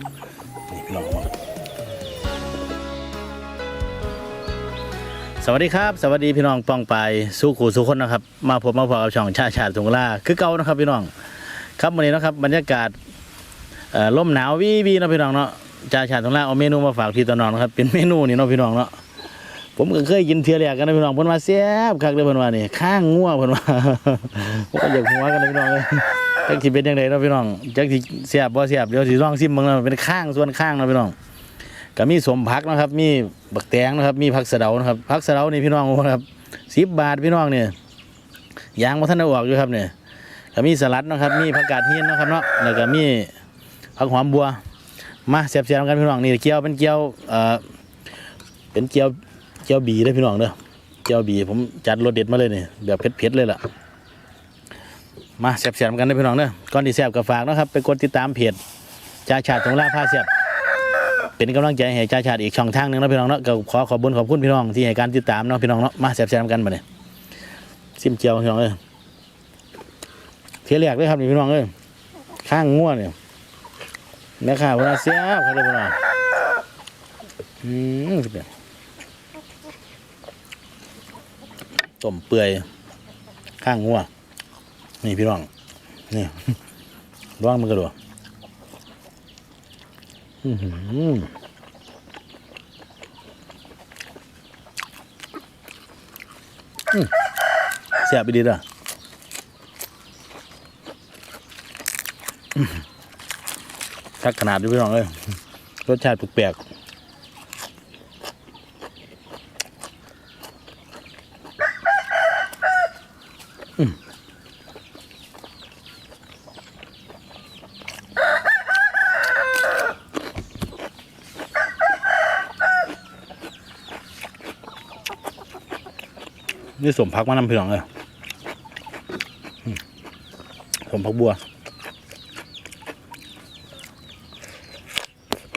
นี่พี่น้องมาสวัสดีครับ สวัสดีพี่น้องป้องไปสู้ขู่สู้คนนะครับ มาพบมาพอกับช่องชาชาติสงขลาคือเก่านะครับพี่น้อง ครับวันนี้นะครับบรรยากาศเอ่อลมหนาววีวีเนาะพี่น้องเนาะชาชาติสงขลาเอาเมนูมาฝากพี่ตอนนอนนะครับเป็นเมนูนี่เนาะพี่น้องเนาะผมก็เคยกินเทียแรกกันนะพี่น้องเพิ่นว่าแซ่บคักเลยเพิ่นว่านี่ข้างงัวเพิ่นว่าผมก็อยากหัวกันนะพี่น้องเลย จักสิเป็นจังไดเนาะพี่น้องจักสิแซ่บบ่แซ่บเดี๋ยวสิลองชิมเบิ่งเนาะเป็นข้างส่วนข้างเนาะพี่น้องก็มีสมพักนะครับ มีบักแตงนะครับ มีผักสะเดานะครับผักสะเดานี่พี่น้องครับสิบบาทพี่น้องเนี่ยยางมาท่านได้ออกอยู่ครับเนี่ยก็มีสลัดนะครับ มีผักกาดหินนะครับเนาะแล้วก็มีผักหอมบัว มาเสียบๆกันพี่น้องนี่เกี๊ยวเป็นเกี๊ยวเอ่อเป็นเกี๊ยวเกี๊ยวบีเลยพี่น้องเด้อเกี๊ยวบีผมจัดรสเด็ดมาเลยเนี่ยแบบเผ็ดๆเลยล่ะ มาเสียบๆกันนะพี่น้องเด้อก่อนที่แซ่บก็ฝากนะครับไปกดติดตามเพจจ่าชาติสงลาผ้าเสียบ เป็นกำลังใจให้จ่าชาติอีกช่องทางหนึ่งนะพี่น้องเนาะก็ขอขอบคุญขอบคุณพี่น้องที่ให้การติดตามเนาะพี่น้องเนาะมาแซ่บๆกันมาเนี่ยซิมเจียวพี่น้องเอ้ยเทียแรกเลยครับนี่พี่น้องเอ้ยข้างง่วเนี่ยแม่ค้าวลาเสียบเขาเลยพี่น้องอืมสุดยอดต้มเปื่อยข้างง่ว นี่พี่น้องนี่ร้องมันกระโดดอืมเสียบไปดีด้ะทักขนาดด้วยพี่น้องเลยรสชาติแปลกๆ นี่สมพักมะนำพี่น้องเลยสมพักบัว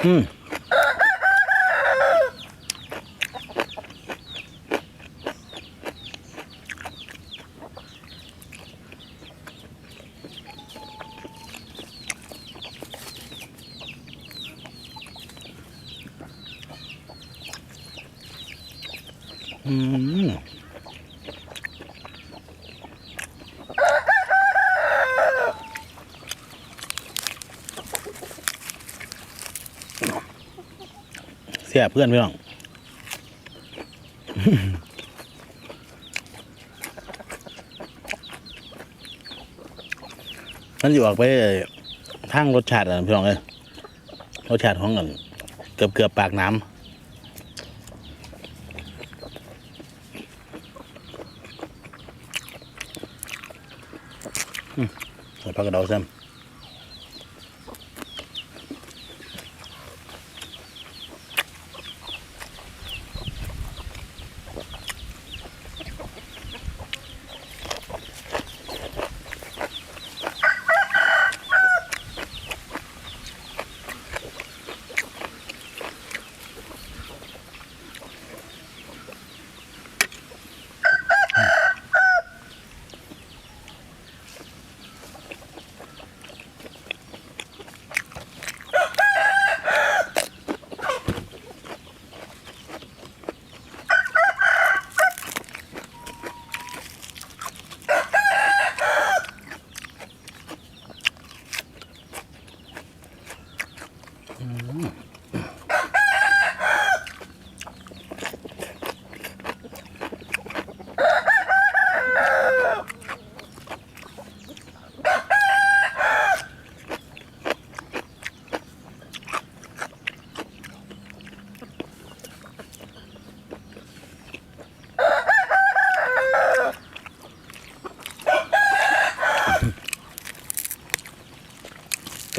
อืมอืมเสียเพื่อนพี่น้องมันอยู่ออกไปทางรสชาติอะพี่น้องเอ้ยรสชาติของอันเกือบเกือบปากน้ำอืมใส่ผัก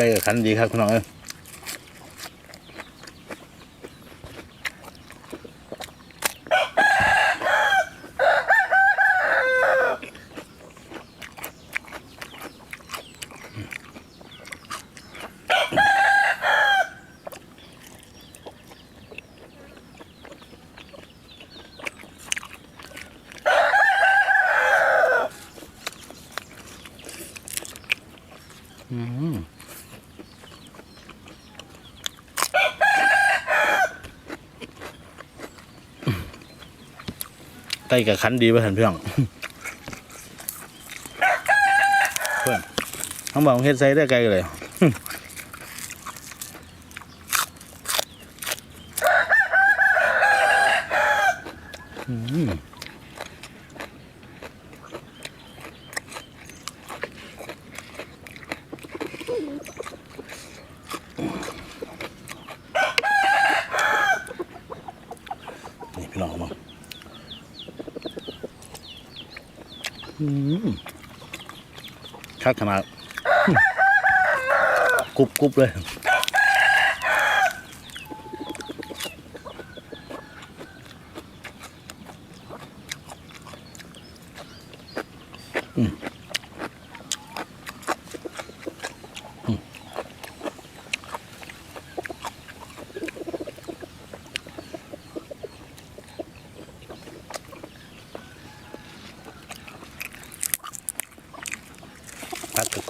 กระเดาเส้นใกล้กับขันดีครับคุณน้องเอ้ย ก่กับคันดีไปเห็นพี่องเพื่อนทั้งบอกเฮ็ดใส่ได้ไกลเลยอืมนี่พี่น้องมาอืม คักขนาดกรุบกรุบเลย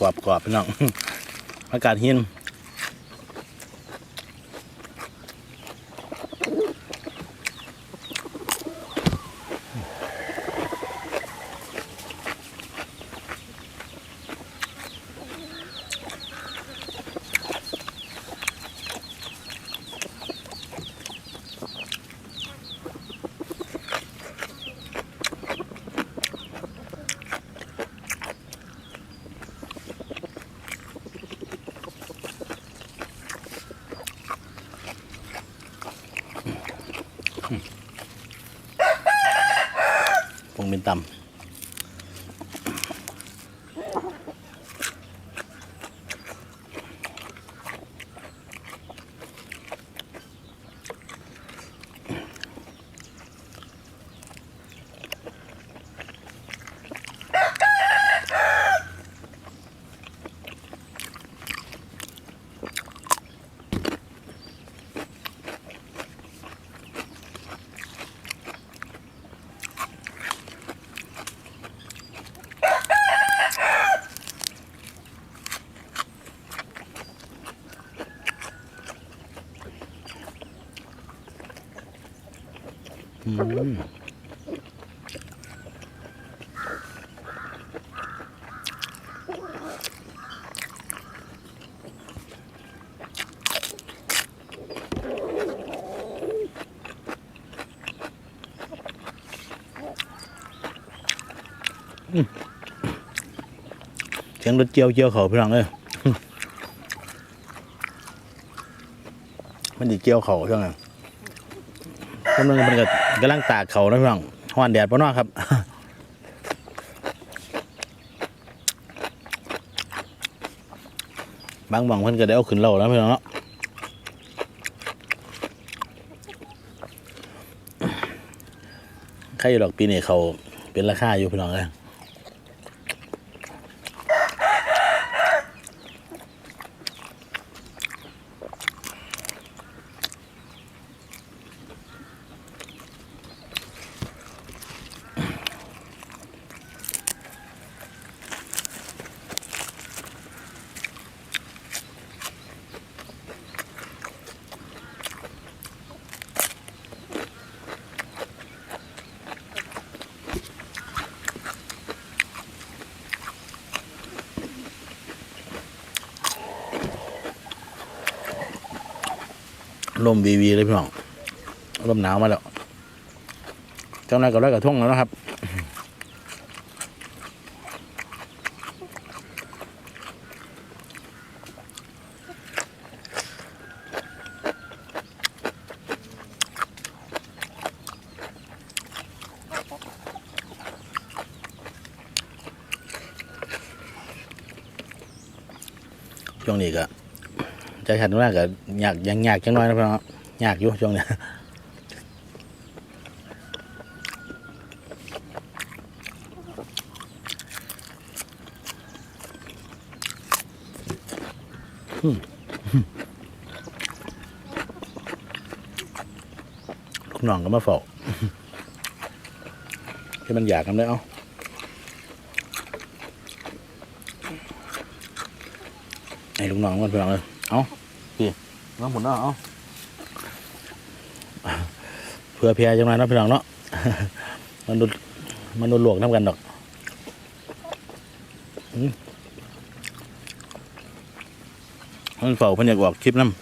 กรอบกรอบๆพี่น้องอากาศเย็น เป็นตำ อืมเสียงรถเจียวเจีย กำลังมันก็กำลังตากเขานะพี่น้องฮ้อนแดดปะเนาะครับบางบางเพิ่นก็ได้เอาขึ้นเหล่าแล้วพี่น้องเนาะใครอยู่ดอกปีนี้เขาเป็นราคาอยู่พี่น้องเลย ลมวีวีเลยพี่น้องลมหนาวมาแล้วเจ้านายก็ร้อยกระทงแล้วนะครับช่วงนี้ก็ ใจขันมากก็อยากยังอยากจังน้อยนะพี่น้องอยากอยู่ช่วงเนี้ยลูกน้องก็มาฝ้าให้มันอยากกันได้เอาให้ลูกน้องมันไปลองเลย เอาพี่น้องหมุนเนาะเอาเพื่อเพียจังไรเนาะพี่น้องเนาะมนุษย์มนุษย์หลวกน้ำกันดอกอืมมันเฝ้าเพันอยากออกคลิปน้ำ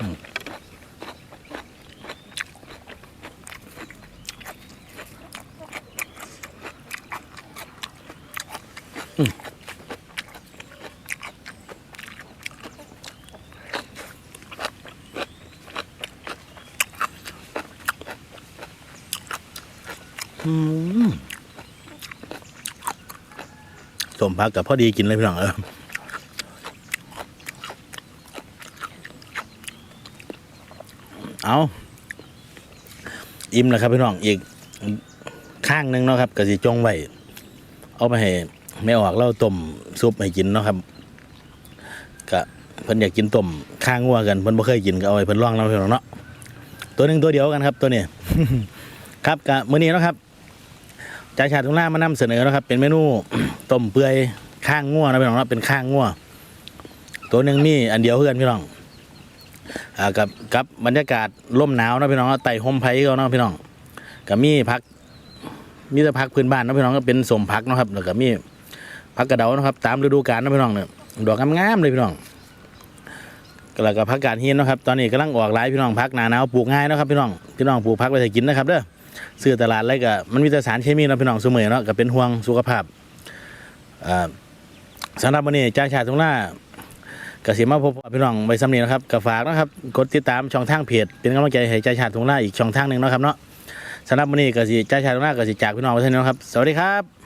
อืมอืม อืม สมพักกับพ่อดีกินเลยพี่น้องเออเอาอิ่มแล้วครับพี่น้องอีกข้างหนึ่งเนาะครับกะสิจงไว้เอาไปให้ แม่ออกเล่าต้มซุปให้กินเนาะครับกะเพิ่นอยากกินต้มข้างงัวกันเพิ่นบ่เคยกินก็เอาไว้เพิ่นลองแล้วพี่น้องเนาะตัวหนึ่งตัวเดียวกันครับ ตัวนี้ครับกะมื้อนี้เนาะครับจ่าชาติทุ่งล่ามานำเสนอนะครับ เป็นเมนูต้มเปื่อยข้างงัวนะพี่น้องเนาะเป็นข้างงัวตัวหนึ่งมีอันเดียวเพื่อนพี่น้องอ่ากับกับบรรยากาศลมหนาวนะพี่น้องเนาะไต่ห่มไผ่เขาเนาะพี่น้องกับมีพักมีแต่พักพื้นบ้านเนาะพี่น้องก็เป็นสมพักเนาะครับแล้วก็มี พักกระเดานะครับ ตามฤดูกาลนะพี่น้องเนี่ยดอกงามๆเลยพี่น้องแล้วก็พักกาดหินเนะครับ ตอนนี้กำลังออกหลายพี่น้องพักหนาหนาวปลูกง่ายนะครับพี่น้องพี่น้องปลูกพักไว้ให้กินนะครับเด้อซื้อตลาดอะไรก็มันมีแต่สารเคมีนะพี่น้องเสมอเนาะก็เป็นห่วงสุขภาพสำหรับวันนี้จ่าชาติตรงหน้ากสิมาพบพี่น้องไว้สำเนีนะครับก็ฝากนะครับกดติดตามช่องทางเพจเป็นกำลังใจให้จ่าชาติตรงหน้าอีกช่องทางหนึ่งนะครับเนาะสำหรับวันนี้กสิจ่าชาติตรงหน้ากสิจากพี่น้องไว้เท่านี้นะครับ สวัสดีครับ